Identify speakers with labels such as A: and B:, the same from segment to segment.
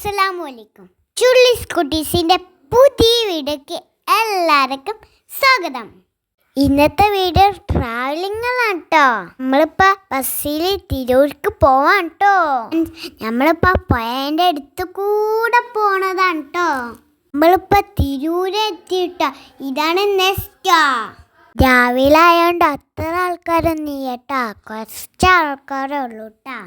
A: അസ്സലാമു അലൈക്കും ചുള്ളിസ് കുട്ടീസിന്റെ പുതിയ വീഡിയോക്ക് എല്ലാവർക്കും സ്വാഗതം. ഇന്നത്തെ വീഡിയോ ട്രാവലിംഗാണ് കേട്ടോ നമ്മളിപ്പോൾ ബസ്സിൽ തിരൂർക്ക് പോവാൻ കേട്ടോ നമ്മളിപ്പോൾ പോയതിന്റെ അടുത്ത് കൂടെ പോണതാണ് കേട്ടോ നമ്മളിപ്പോൾ തിരൂര് എത്തിയിട്ടോ. ഇതാണ് നെസ്റ്റോ രാവിലെ ആയതുകൊണ്ട് അത്ര ആൾക്കാരൊന്നും കേട്ടോ കുറച്ച് ആൾക്കാരേ ഉള്ളൂ കേട്ടാ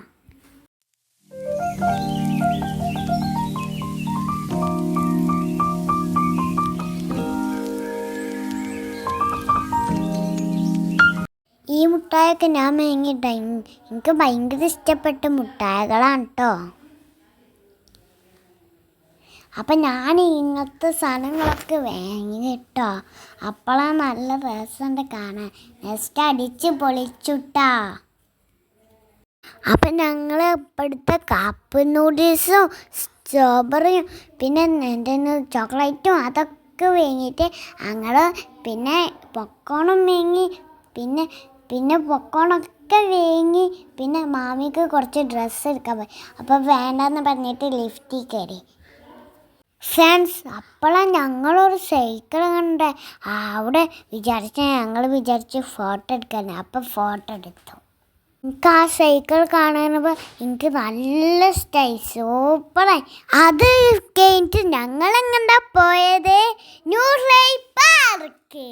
A: മുട്ടായൊക്കെ ഞാൻ മേങ്ങിട്ട എനിക്ക് ഭയങ്കര ഇഷ്ടപ്പെട്ട മുട്ടായകളാണ് കേട്ടോ അപ്പം ഞാൻ ഇങ്ങനത്തെ സാധനങ്ങളൊക്കെ വാങ്ങി കേട്ടോ നല്ല രസമുണ്ട് കാണാൻ. നെക്സ്റ്റ് അടിച്ച് പൊളിച്ചുട്ടാ. അപ്പം ഞങ്ങൾ ഇപ്പോഴത്തെ കപ്പ് നൂഡിൽസും സ്ട്രോബെറിയും പിന്നെ എന്തെന്ന് ചോക്ലേറ്റും അതൊക്കെ വാങ്ങിയിട്ട് ഞങ്ങൾ പിന്നെ പൊക്കോണും വാങ്ങി പിന്നെ പിന്നെ പൊക്കോണൊക്കെ വേങ്ങി പിന്നെ മാമിക്ക് കുറച്ച് ഡ്രസ്സ് എടുക്കാൻ പോയി. അപ്പോൾ വേണ്ടെന്ന് പറഞ്ഞിട്ട് ലിഫ്റ്റിൽ കയറി. ഫ്രണ്ട്സ് അപ്പോഴാണ് ഞങ്ങളൊരു സൈക്കിൾ കണ്ടേ. അവിടെ വിചാരിച്ച ഞങ്ങൾ വിചാരിച്ച് ഫോട്ടോ എടുക്കാൻ. അപ്പം ഫോട്ടോ എടുത്തു. എനിക്ക് ആ സൈക്കിൾ കാണുമ്പോൾ എനിക്ക് നല്ല ഇഷ്ടമായി സൂപ്പറായി അത് കഴിഞ്ഞിട്ട് ഞങ്ങൾ പോയത്? ന്യൂ ലൈഫ് പാർക്ക്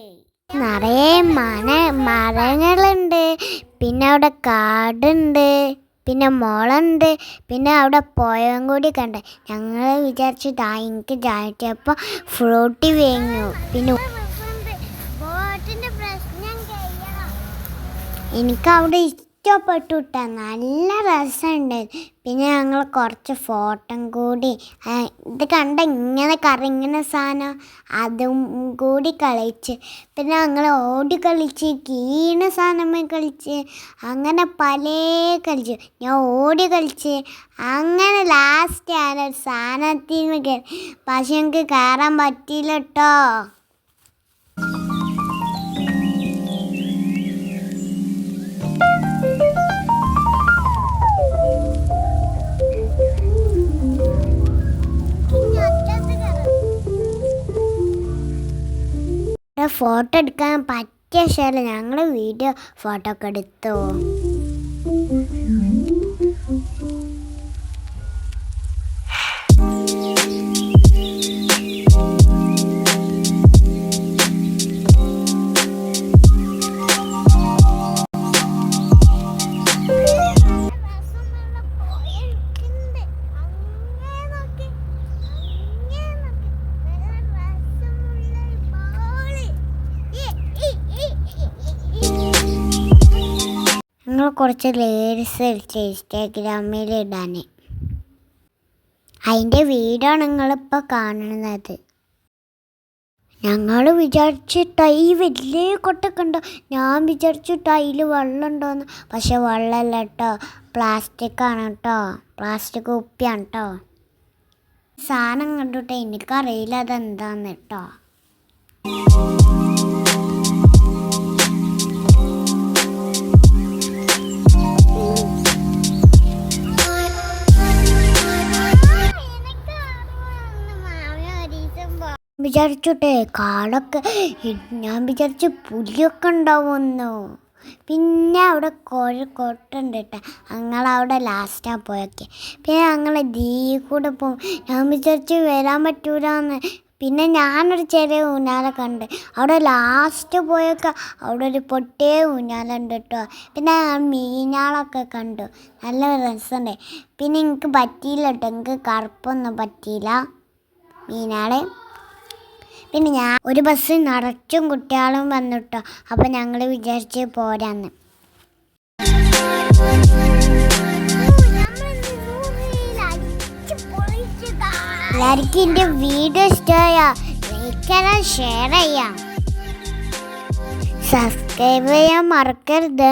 A: നിറയെ മന മരങ്ങളുണ്ട്. പിന്നെ അവിടെ കാടുണ്ട്. പിന്നെ മുളണ്ട്. പിന്നെ അവിടെ പോയവും കൂടി കണ്ട്. ഞങ്ങൾ വിചാരിച്ചു ദാ എനിക്ക് ജായിട്ടപ്പോൾ ഫ്രൂട്ടി വേങ്ങു പിന്നെ എനിക്ക് അവിടെ ഇഷ്ടപ്പെട്ടു കേട്ടോ നല്ല രസമുണ്ട്. പിന്നെ ഞങ്ങൾ കുറച്ച് ഫോട്ടോ കൂടി ഇത് കണ്ട ഇങ്ങനെ കറി ഇങ്ങനെ സാധനം അതും കൂടി കളിച്ച്. പിന്നെ ഞങ്ങൾ ഓടി കളിച്ച് കീണ സാധനം കളിച്ച് അങ്ങനെ പല കളിച്ചു. ഞാൻ ഓടി കളിച്ച് അങ്ങനെ ലാസ്റ്റ് ഞാനൊരു സാധനത്തിൽ നിന്ന് കയറി പക്ഷെ ഞങ്ങൾക്ക് കയറാൻ പറ്റിയില്ല കേട്ടോ ഫോട്ടോ എടുക്കാൻ പറ്റിയ ശേഷം ഞങ്ങൾ വീഡിയോ ഫോട്ടോ ഒക്കെ എടുത്തു. കുറച്ച് ലേഡീസ് എടുത്ത് ഇൻസ്റ്റാഗ്രാമിൽ ഇടാൻ അതിന്റെ ആണ് നിങ്ങളിപ്പോൾ കാണുന്നത്. ഞങ്ങൾ വിചാരിച്ചിട്ട് ഈ വലിയ കൊട്ടൊക്കെ ഉണ്ടോ? ഞാൻ വിചാരിച്ചിട്ട് അതിൽ വെള്ളം ഉണ്ടോയെന്ന് പക്ഷെ വെള്ളമല്ല കേട്ടോ പ്ലാസ്റ്റിക് ആണ് കേട്ടോ പ്ലാസ്റ്റിക് കുപ്പിയാണ് കേട്ടോ സാധനം കണ്ടിട്ട് എനിക്കറിയില്ല അതെന്താന്ന് കേട്ടോ വിചാരിച്ചോട്ടെ കാടൊക്കെ ഞാൻ വിചാരിച്ചു പുലിയൊക്കെ ഉണ്ടാവുമെന്നു. പിന്നെ അവിടെ കോഴിക്കോട്ടുണ്ട് കേട്ടോ ഞങ്ങളവിടെ ലാസ്റ്റാണ് പോയൊക്കെ. പിന്നെ ഞങ്ങൾ ദീ കൂടെ പോകും ഞാൻ വിചാരിച്ചു വരാൻ പറ്റൂലെന്ന്. പിന്നെ ഞാനൊരു ചെറിയ ഊഞ്ഞാല കണ്ട്. അവിടെ ലാസ്റ്റ് പോയൊക്കെ അവിടെ ഒരു പൊട്ടിയ ഊഞ്ഞാലുണ്ട് കേട്ടോ പിന്നെ മീനാളൊക്കെ കണ്ടു. നല്ല രസമുണ്ട്. പിന്നെ എനിക്ക് പറ്റിയില്ല കേട്ടോ എനിക്ക് കറുപ്പൊന്നും പറ്റിയില്ല. മീനാളെ. പിന്നെ ഞാൻ ഒരു ബസ് നിറച്ചും കുട്ടികളും വന്നിട്ടോ. അപ്പം ഞങ്ങൾ വിചാരിച്ച് പോരാന്ന്. എല്ലാവർക്കും എന്റെ വീഡിയോ ഇഷ്ടമായ? ലൈക്ക് ഷെയർ ചെയ്യാം. സബ്സ്ക്രൈബ് ചെയ്യാൻ മറക്കരുത്.